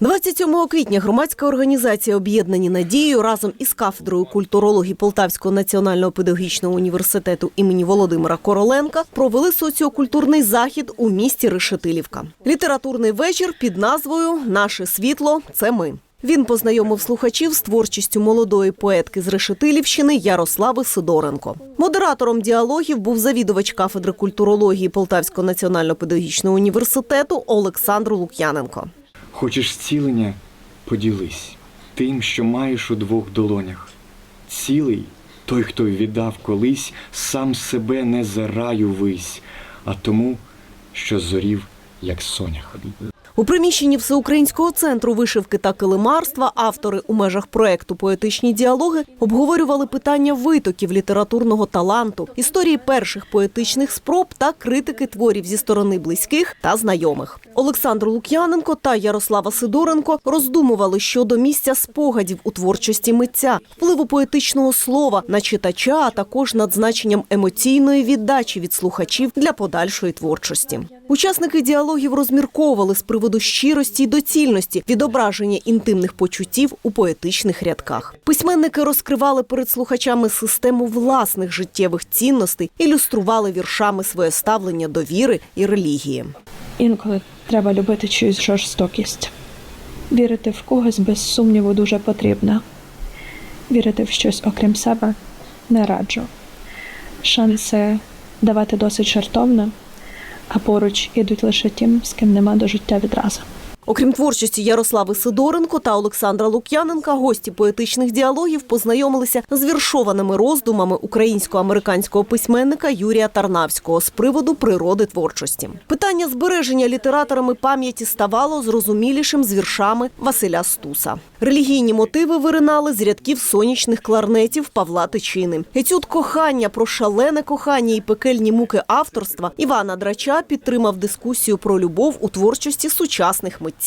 27 квітня громадська організація Об'єднані надією разом із кафедрою культурології Полтавського національного педагогічного університету імені Володимира Короленка провели соціокультурний захід у місті Решетилівка. Літературний вечір під назвою Наше світло це ми. Він познайомив слухачів з творчістю молодої поетки з Решетилівщини Ярослави Сидоренко. Модератором діалогів був завідувач кафедри культурології Полтавського національного педагогічного університету Олександр Лук'яненко. Хочеш зцілення? Поділись тим, що маєш у двох долонях. Цілий той, хто віддав колись, сам себе не зараю вись, а тому, що зорів, як сонях. У приміщенні Всеукраїнського центру вишивки та килимарства автори у межах проекту Поетичні діалоги обговорювали питання витоків літературного таланту, історії перших поетичних спроб та критики творів зі сторони близьких та знайомих. Олександр Лук'яненко та Ярослава Сидоренко роздумували щодо місця спогадів у творчості митця, впливу поетичного слова на читача, а також над значенням емоційної віддачі від слухачів для подальшої творчості. Учасники діалогів розмірковували з приводу щирості й доцільності відображення інтимних почуттів у поетичних рядках. Письменники розкривали перед слухачами систему власних життєвих цінностей, ілюстрували віршами своє ставлення до віри і релігії. Інколи треба любити чиюсь жорстокість. Вірити в когось без сумніву дуже потрібно. Вірити в щось окрім себе не раджу. Шанси давати досить жартовно, а поруч ідуть лише тим, з ким нема до життя відразу. Окрім творчості Ярослави Сидоренко та Олександра Лук'яненка, гості поетичних діалогів познайомилися з віршованими роздумами українсько-американського письменника Юрія Тарнавського з приводу природи творчості. Питання збереження літераторами пам'яті ставало зрозумілішим з віршами Василя Стуса. Релігійні мотиви виринали з рядків сонячних кларнетів Павла Тичини. Етюд кохання про шалене кохання і пекельні муки авторства Івана Драча підтримав дискусію про любов у творчості сучасних митців.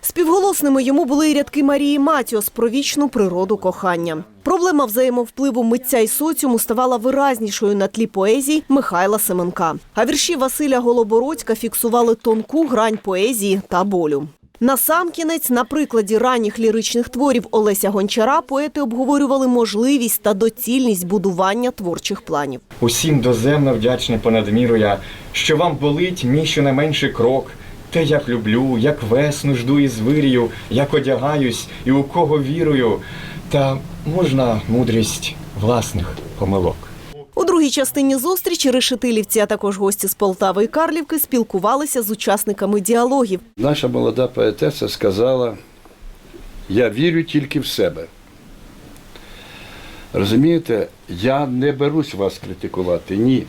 Співголосними йому були і рядки Марії Матіос про вічну природу кохання. Проблема взаємовпливу митця і соціуму ставала виразнішою на тлі поезії Михайла Семенка. А вірші Василя Голобородька фіксували тонку грань поезії та болю. Насамкінець, на прикладі ранніх ліричних творів Олеся Гончара, поети обговорювали можливість та доцільність будування творчих планів. Усім доземно вдячний понад міру я, що вам болить мій щонайменший крок. Те, як люблю, як весну жду і звирію, як одягаюсь і у кого вірую, та можна мудрість власних помилок. У другій частині зустрічі решетилівці, а також гості з Полтави і Карлівки спілкувалися з учасниками діалогів. Наша молода поетеса сказала: я вірю тільки в себе. Розумієте, я не берусь вас критикувати, ні.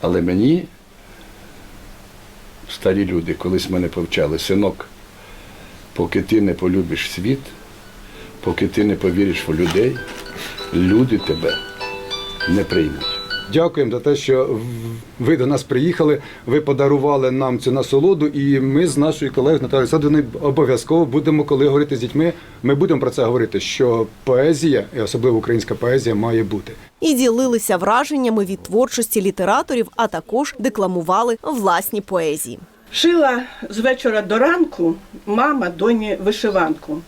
Але мені, старі люди, колись мене повчали, синок, поки ти не полюбиш світ, поки ти не повіриш в людей, люди тебе не приймуть. Дякуємо за те, що ви до нас приїхали. Ви подарували нам цю насолоду, і ми з нашою колегою Наталією Садовною обов'язково будемо, коли говорити з дітьми, ми будемо про це говорити, що поезія, і особливо українська поезія, має бути. І ділилися враженнями від творчості літераторів, а також декламували власні поезії. Шила з вечора до ранку мама доні вишиванку,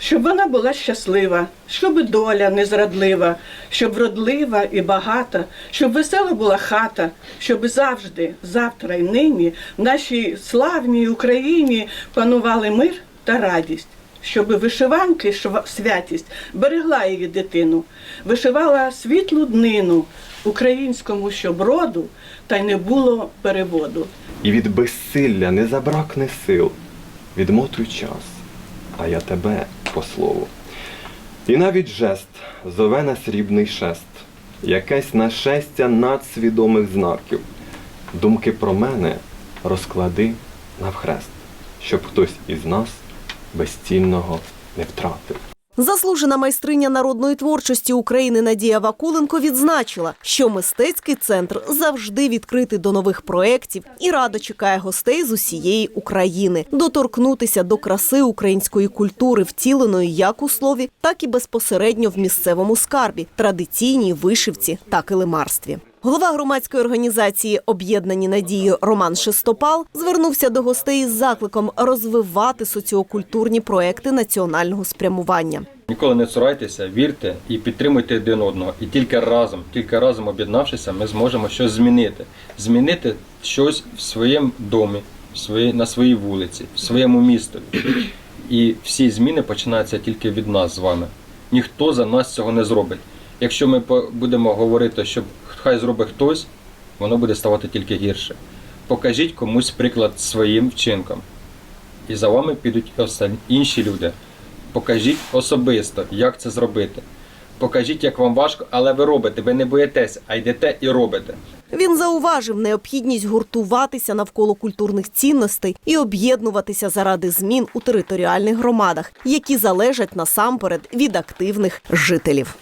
щоб вона була щаслива, щоб доля незрадлива, щоб вродлива і багата, щоб весела була хата, щоб завжди, завтра і нині в нашій славній Україні панували мир та радість. Щоб вишиванки святість берегла її дитину, вишивала світлу днину українському щоб роду, та й не було переводу. І від безсилля не забракне сил. Відмотуй час, а я тебе по слову. І навіть жест зове на срібний шест, якесь нашестя надсвідомих знаків. Думки про мене розклади навхрест, щоб хтось із нас безцінного не втратив. Заслужена майстриня народної творчості України Надія Вакуленко відзначила, що мистецький центр завжди відкритий до нових проєктів і радо чекає гостей з усієї України доторкнутися до краси української культури, втіленої як у слові, так і безпосередньо в місцевому скарбі, традиційній вишивці та килимарстві. Голова громадської організації Об'єднані надії Роман Шестопал звернувся до гостей із закликом розвивати соціокультурні проекти національного спрямування. Ніколи не цурайтеся, вірте і підтримуйте один одного. І тільки разом, тільки разом об'єднавшися, ми зможемо щось змінити. Змінити щось в своєму домі, на своїй вулиці, в своєму містові. І всі зміни починаються тільки від нас з вами. Ніхто за нас цього не зробить. Якщо ми будемо говорити, що хай зробить хтось, воно буде ставати тільки гірше. Покажіть комусь приклад своїм вчинком. І за вами підуть останні інші люди. Покажіть особисто, як це зробити. Покажіть, як вам важко, але ви робите, ви не боїтесь, а йдете і робите. Він зауважив необхідність гуртуватися навколо культурних цінностей і об'єднуватися заради змін у територіальних громадах, які залежать насамперед від активних жителів.